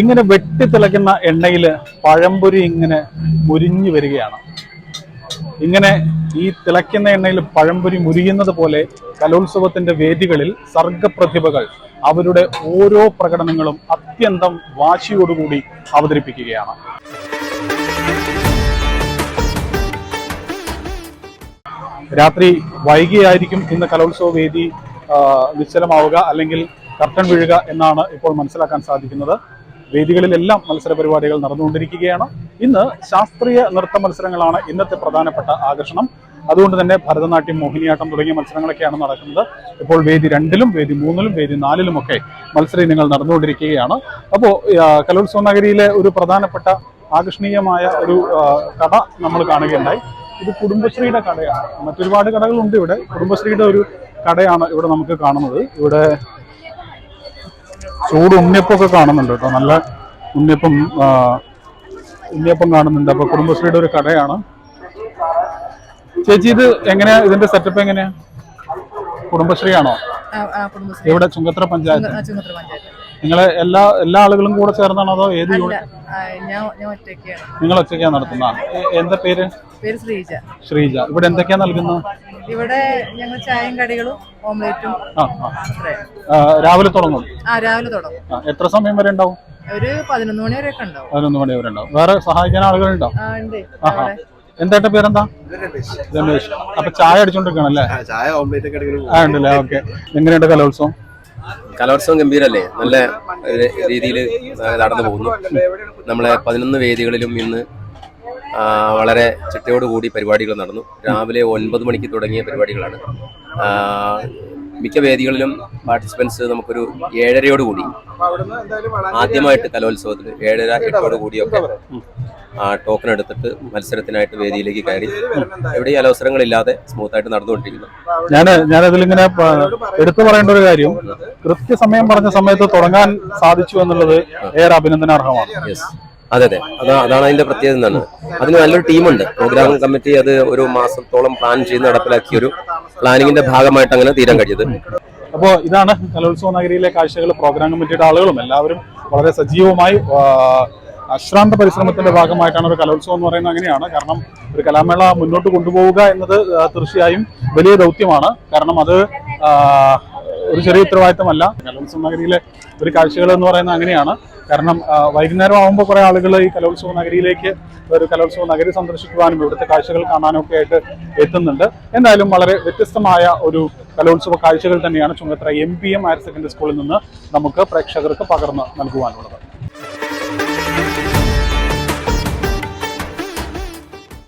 ഇങ്ങനെ വെട്ടിത്തിളയ്ക്കുന്ന എണ്ണയിൽ പഴംപൊരി ഇങ്ങനെ മുരിഞ്ഞു വരികയാണ്. ഇങ്ങനെ ഈ തിളയ്ക്കുന്ന എണ്ണയിൽ പഴംപൊരി മുരിയുന്നത് പോലെ കലോത്സവത്തിന്റെ വേദികളിൽ സർഗപ്രതിഭകൾ അവരുടെ ഓരോ പ്രകടനങ്ങളും അത്യന്തം വാശിയോടുകൂടി അവതരിപ്പിക്കുകയാണ്. രാത്രി വൈകിയായിരിക്കും ഇന്ന് കലോത്സവ വേദി നിശ്ചലമാവുക അല്ലെങ്കിൽ കർട്ടൻ വീഴുക എന്നാണ് ഇപ്പോൾ മനസ്സിലാക്കാൻ സാധിക്കുന്നത്. വേദികളിലെല്ലാം മത്സര പരിപാടികൾ നടന്നുകൊണ്ടിരിക്കുകയാണ്. ഇന്ന് ശാസ്ത്രീയ നൃത്ത മത്സരങ്ങളാണ് ഇന്നത്തെ പ്രധാനപ്പെട്ട ആകർഷണം. അതുകൊണ്ട് തന്നെ ഭരതനാട്യം മോഹിനിയാട്ടം തുടങ്ങിയ മത്സരങ്ങളൊക്കെയാണ് നടക്കുന്നത്. ഇപ്പോൾ വേദി രണ്ടിലും വേദി മൂന്നിലും വേദി നാലിലുമൊക്കെ മത്സര ഇനങ്ങൾ നടന്നുകൊണ്ടിരിക്കുകയാണ് അപ്പോൾ കലോത്സവ നഗരിയിലെ ഒരു പ്രധാനപ്പെട്ട ആകർഷണീയമായ ഒരു കട നമ്മൾ കാണുകയുണ്ടായി. ഇത് കുടുംബശ്രീയുടെ കടയാണ്. മറ്റൊരുപാട് കടകളുണ്ട് ഇവിടെ. കുടുംബശ്രീയുടെ ഒരു കടയാണ് ഇവിടെ നമുക്ക് കാണുന്നത്. ഇവിടെ ചൂട് ഉണ്ണിയപ്പമൊക്കെ കാണുന്നുണ്ട് കേട്ടോ. നല്ല ഉണ്ണിയപ്പം ഉണ്ണിയപ്പം കാണുന്നുണ്ട്. അപ്പൊ കുടുംബശ്രീയുടെ ഒരു കടയാണ്. ചേച്ചി ഇത് എങ്ങനെയാ? ഇതിന്റെ സെറ്റപ്പ് എങ്ങനെയാ? കുടുംബശ്രീ. ആണോ ഇവിടെ ചുങ്കത്ര പഞ്ചായത്ത്. നിങ്ങളെ എല്ലാ എല്ലാ ആളുകളും കൂടെ ചേർന്നാണോ അതോ ഏത് യൂണിറ്റ്? ഞാൻ ഞാൻ ഒറ്റയ്ക്കാണ്. നിങ്ങൾ ഒറ്റയ്ക്കാണ് നടത്തുന്ന? എന്താ പേര്? പേര് ശ്രീജ. ശ്രീജ. ഇവിടെ എന്തൊക്കെയാ നൽകുന്നത്? ഇവിടെ ഞങ്ങൾ ചായയും കടികളും ഓംലേറ്റും. രാവിലെ തുടങ്ങും? ആ രാവിലെ തുടങ്ങും. എത്ര സമയം വരെ ഉണ്ടാവും? ഒരു പതിനൊന്ന് മണി വരെയൊക്കെ ഉണ്ടാവും. പതിനൊന്ന് മണി വരെ ഉണ്ടാവും. വേറെ സഹായിക്കാൻ ആളുകൾ ഉണ്ടാവും ഉണ്ട്. ആഹാ പേരെന്താ? രമേശ്. അപ്പൊ ചായ അടിച്ചോണ്ടിരിക്കണല്ലേ? അല്ലേ ചായ ഓംലേറ്റ് ഒക്കെ ഉണ്ടല്ലേ? ഓക്കെ. എങ്ങനെയുണ്ട് കലോത്സവം? കലോത്സവം ഗംഭീരല്ലേ? നല്ല രീതിയിൽ നടന്നു പോകുന്നു. നമ്മളെ പതിനൊന്ന് വേദികളിലും ഇന്ന് വളരെ ചിട്ടയോടുകൂടി പരിപാടികൾ നടന്നു. രാവിലെ ഒൻപത് മണിക്ക് തുടങ്ങിയ പരിപാടികളാണ്. മിക്ക വേദികളിലും പാർട്ടിസിപ്പൻസ് നമുക്കൊരു ഏഴരയോട് കൂടി. ആദ്യമായിട്ട് കലോത്സവത്തിൽ ഏഴര എട്ടോട് കൂടിയൊക്കെ. ആ ടോക്കൺ എടുത്തിട്ട് മത്സരത്തിനായിട്ട് വേദിയിലേക്ക് കയറി. എവിടെയും സ്മൂത്ത് ആയിട്ട് നടന്നുകൊണ്ടിരിക്കുന്നു. ഞാൻ ഞാനതിലിങ്ങനെ ഇങ്ങനെ എടുത്തു പറയേണ്ട ഒരു കാര്യം കൃത്യസമയം പറഞ്ഞ സമയത്ത് തുടങ്ങാൻ സാധിച്ചു എന്നുള്ളത് ഏറെ അഭിനന്ദനാർഹമാണ്. അതെ അതെ. അതാ അതാണ് അതിന്റെ പ്രത്യേകത എന്നാണ്. അതിന് നല്ലൊരു ടീമുണ്ട്. പ്രോഗ്രാം കമ്മിറ്റി അത് ഒരു മാസത്തോളം പ്ലാൻ ചെയ്ത് നടപ്പിലാക്കിയ ഒരു പ്ലാനിങ്ങിന്റെ ഭാഗമായിട്ട് അങ്ങനെ തീരാൻ കഴിയത് അപ്പോ ഇതാണ് കലോത്സവ നഗരിയിലെ കാഴ്ചകൾ. പ്രോഗ്രാം കമ്മിറ്റിയുടെ ആളുകളും എല്ലാവരും വളരെ സജീവമായി അശ്രാന്ത പരിശ്രമത്തിന്റെ ഭാഗമായിട്ടാണ് ഒരു കലോത്സവം എന്ന് പറയുന്നത് അങ്ങനെയാണ്. കാരണം ഒരു കലാമേള മുന്നോട്ട് കൊണ്ടുപോവുക എന്നത് തീർച്ചയായും വലിയ ദൗത്യമാണ്. കാരണം അത് ഒരു ചെറിയ ഉത്തരവാദിത്തമല്ല. കലോത്സവ നഗരിയിലെ ഒരു കാഴ്ചകൾ എന്ന് പറയുന്നത് അങ്ങനെയാണ്. കാരണം വൈകുന്നേരം ആകുമ്പോൾ കുറെ ആളുകൾ ഈ കലോത്സവ നഗരിയിലേക്ക് ഒരു കലോത്സവ നഗരി സന്ദർശിക്കുവാനും ഇവിടുത്തെ കാഴ്ചകൾ കാണാനും ഒക്കെ ആയിട്ട് എത്തുന്നുണ്ട്. എന്തായാലും വളരെ വ്യത്യസ്തമായ ഒരു കലോത്സവ കാഴ്ചകൾ തന്നെയാണ് Chungathara M P M higher secondary സ്കൂളിൽ നിന്ന് നമുക്ക് പ്രേക്ഷകർക്ക് പകർന്ന് നൽകുവാനുള്ളത്.